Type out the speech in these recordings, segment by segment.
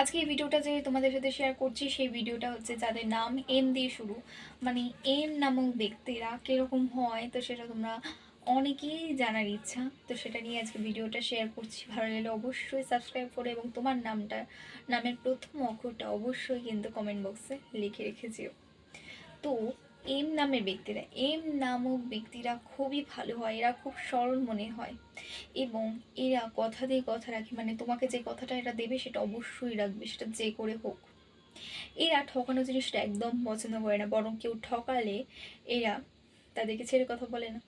আজকে এই ভিডিওটা যে তোমাদের সাথে শেয়ার করছি, সেই ভিডিওটা হচ্ছে যাদের নাম এম দিয়ে শুরু। মানে এম নামক ব্যক্তিরা কীরকম হয়, তো সেটা তোমরা অনেকেই জানার ইচ্ছা। তো সেটা নিয়ে আজকে ভিডিওটা শেয়ার করছি। ভালো লাগলে অবশ্যই সাবস্ক্রাইব করে এবং তোমার নামটা, নামের প্রথম অক্ষরটা অবশ্যই কিন্তু কমেন্ট বক্সে লিখে রেখেছিও তো এম নামের ব্যক্তিরা, এম নামক ব্যক্তিরা খুবই ভালো হয়, এরা খুব সরল মনে হয় এবং এরা কথা দিয়ে কথা রাখে মানে তোমাকে যে কথাটা এরা দেবে সেটা অবশ্যই রাখবে, সেটা যে করে হোক। এরা ঠকানো জিনিসটা একদম পছন্দ করে না, বরং কেউ ঠকালে এরা তাদেরকে ছেড়ে কথা বলে না।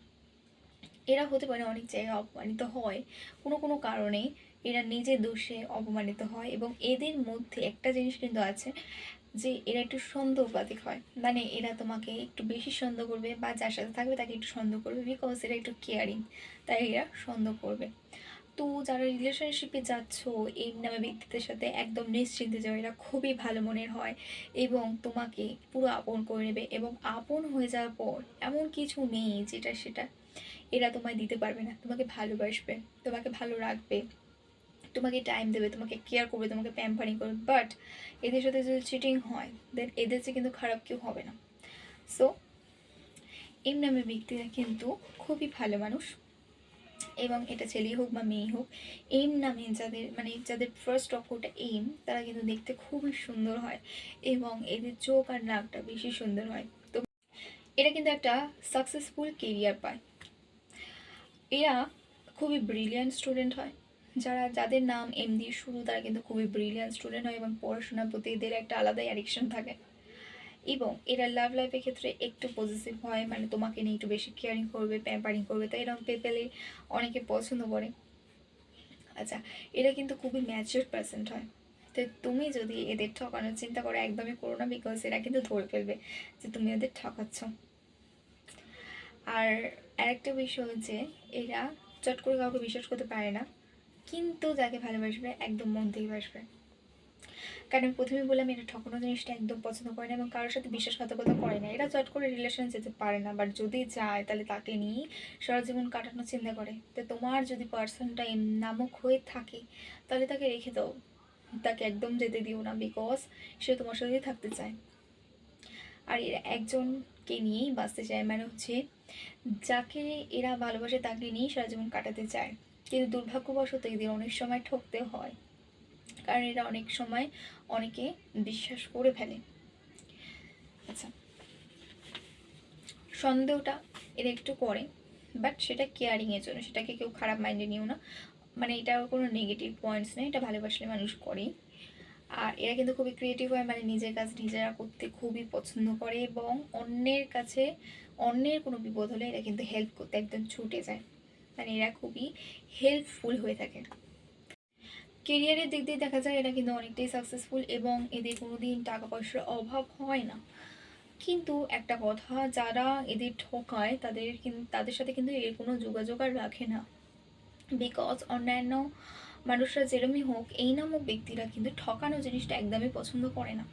এরা হতে পারে অনেক জায়গায় অপমানিত হয়, কোনো কোনো কারণে এরা নিজের দোষে অপমানিত হয় এবং এদের মধ্যে একটা জিনিস কিন্তু আছে যে এরা একটু সন্দেহবাদিক হয়। মানে এরা তোমাকে একটু বেশি সন্দেহ করবে বা যার সাথে থাকবে তাকে একটু সন্দেহ করবে বিকজ এরা একটু কেয়ারিং তাই এরা সন্দেহ করবে। তো যারা রিলেশনশিপে যাচ্ছ, এই নামে ব্যক্তিদের সাথে একদম নিশ্চিন্তে যাও, এরা খুবই ভালো মনের হয় এবং তোমাকে পুরো আপন করে নেবে এবং আপন হয়ে যাওয়ার পর এমন কিছু নেই যেটা সেটা এরা তোমায় দিতে পারবে না। তোমাকে ভালোবাসবে, তোমাকে ভালো রাখবে। তোমাকে টাইম দেবে, তোমাকে কেয়ার করবে, তোমাকে প্যাম্পারিং করবে বাট এদের সাথে যদি চিটিং হয় দেন এদের যে কিন্তু খারাপ কেউ হবে না। সো এম নামের ব্যক্তিরা কিন্তু খুবই ভালো মানুষ, এবং এটা ছেলেই হোক বা মেয়ে হোক, এম নামে যাদের মানে যাদের ফার্স্ট অক্ষরটা এম, তারা কিন্তু দেখতে খুবই সুন্দর হয়, এবং এদের চোখ আর নাকটা বেশি সুন্দর হয়। তো এরা কিন্তু একটা সাকসেসফুল কেরিয়ার পায়। এরা খুবই ব্রিলিয়ান্ট স্টুডেন্ট হয় যারা, যাদের নাম এম দিয়ে শুরু তারা কিন্তু খুবই ব্রিলিয়ান্ট স্টুডেন্ট হয় এবং পড়াশোনার প্রতি এদের একটা আলাদাই অ্যাডিকশন থাকে। এবং এরা লাভ লাইফের ক্ষেত্রে একটু পজিটিভ হয় মানে তোমাকে নিয়ে একটু বেশি কেয়ারিং করবে প্যাম্পারিং করবে, তাই এরকম পেপেলে অনেকে পছন্দ করে। আচ্ছা এরা কিন্তু খুবই ম্যাচিওর পার্সেন্ট হয়। তো তুমি যদি এদের ঠকানোর চিন্তা করো একদমই করো না বিকজ এরা কিন্তু ধরে ফেলবে যে তুমি ওদের ঠকাচ্ছ। আর আরেকটা বিষয় হচ্ছে, এরা চট করে কাউকে বিশ্বাস করতে পারে না। কিন্তু যাকে ভালোবাসবে, একদম মন থেকে বাসবে কারণ আমি প্রথমে বললাম, এটা ঠকানো জিনিসটা একদম পছন্দ করে না এবং কারোর সাথে বিশ্বাসঘাতকতা করে না। এরা চট করে রিলেশনে যেতে পারে না বাট যদি যায়, তাহলে তাকে নিয়ে সারা জীবন কাটানোর চিন্তা করে। তো তোমার যদি পার্সনটা নামক হয়ে থাকে, তাহলে তাকে রেখে দাও। তাকে একদম যেতে দিও না বিকজ সে তোমার সাথেই থাকতে চায়। আর এরা একজনকে নিয়েই বাঁচতে চায় মানে হচ্ছে যাকে এরা ভালোবাসে তাকে নিয়েই সারা জীবন কাটাতে চায়। কিন্তু দুর্ভাগ্যবশত এদের অনেক সময় ঠকতে হয়। কারণ এরা অনেক সময় অনেকে বিশ্বাস করে ফেলে। আচ্ছা। সন্দেহটা এরা একটু করে বাট সেটা কেয়ারিংয়ের জন্য। সেটাকে কেউ খারাপ মাইন্ডে নিও না। মানে এটা কোনো নেগেটিভ পয়েন্টস নেই, এটা ভালোবাসলে মানুষ করেই আর এরা কিন্তু খুবই ক্রিয়েটিভ হয় মানে নিজের কাজ নিজেরা করতে খুবই পছন্দ করে এবং অন্যের কাছে অন্যের কোনো বিপদ হলে এরা কিন্তু হেল্প করতে একদম ছুটে যায়। মানে এরা খুবই হেল্পফুল হয়ে থাকে। কেরিয়ারের দিক দিয়ে দেখা যায় এরা কিন্তু অনেকটাই সাকসেসফুল এবং এদের কোনো দিন টাকা পয়সার অভাব হয় না। কিন্তু একটা কথা, যারা এদের ঠকায়, তাদের কিন্তু তাদের সাথে কিন্তু এর কোনো যোগাযোগ আর রাখে না। বিকজ অন্যান্য মানুষরা যেরমই হোক, এই নামক ব্যক্তিরা কিন্তু ঠকানো জিনিসটা একদমই পছন্দ করে না।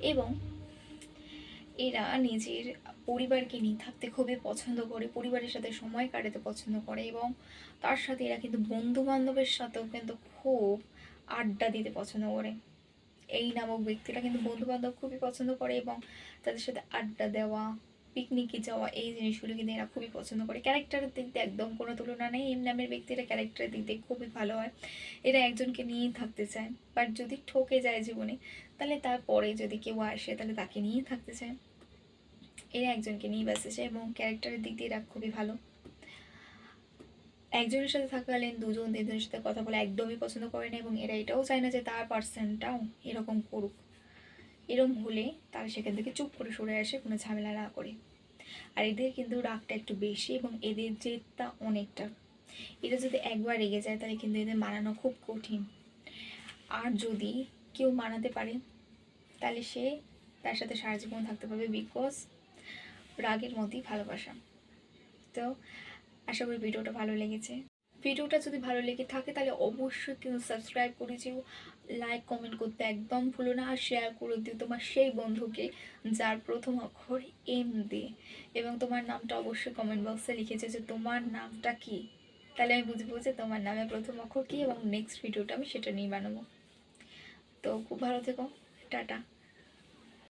এবং এরা নিজের পরিবারকে নিয়ে থাকতে খুবই পছন্দ করে, পরিবারের সাথে সময় কাটাতে পছন্দ করে এবং তার সাথে এরা কিন্তু বন্ধু বান্ধবের সাথেও কিন্তু খুব আড্ডা দিতে পছন্দ করে। এই নামক ব্যক্তিরা কিন্তু বন্ধু বান্ধব খুবই পছন্দ করে এবং তাদের সাথে আড্ডা দেওয়া পিকনিকে যাওয়া, এই জিনিসগুলো কিন্তু এরা খুবই পছন্দ করে। ক্যারেক্টারের দিক দিয়ে একদম কোনো তুলনা নেই এম নামের ব্যক্তিরা ক্যারেক্টারের দিক দিয়ে খুবই ভালো হয়। এরা একজনকে নিয়েই থাকতে চায় বাট যদি ঠকে যায় জীবনে, তাহলে তারপরে যদি কেউ আসে, তাহলে তাকে নিয়েই থাকতে চায়। এরা একজনকে নিয়ে চায় এবং ক্যারেক্টারের দিক দিয়ে এরা খুবই ভালো। একজনের সাথে থাকাকালীন দুজন তিনজনের সাথে কথা বলে একদমই পছন্দ করে না এবং এরা এটাও চায় না যে তার পার্সনটাও এরকম করুক। এরকম হলে তারা সেখান থেকে চুপ করে সরে আসে, কোনো ঝামেলা না করে। আর এদের কিন্তু রাগটা একটু বেশি এবং এদের জেদটা অনেকটা। এটা যদি একবার রেগে যায় তাহলে কিন্তু এদের মানানো খুব কঠিন। আর যদি কেউ মানাতে পারে, তাহলে সে তার সাথে সারা জীবন থাকতে পারবে বিকজ রাগের মতোই ভালোবাসা। তো আশা করি ভিডিওটা ভালো লেগেছে। ভিডিওটা যদি ভালো লেগে থাকে তাহলে অবশ্যই কিন্তু সাবস্ক্রাইব করে দিও লাইক কমেন্ট করতে একদম ভুলো না আর শেয়ার করে দিও তোমার সেই বন্ধুকে যার প্রথম অক্ষর এম দিয়ে। এবং তোমার নামটা অবশ্যই কমেন্ট বক্সে লিখেছে যে তোমার নামটা কি? তাহলে আমি বুঝব যে তোমার নামে প্রথম অক্ষর কী এবং নেক্সট ভিডিওটা আমি সেটা নিয়ে বানাবো। তো খুব ভালো থেকো, টাটা।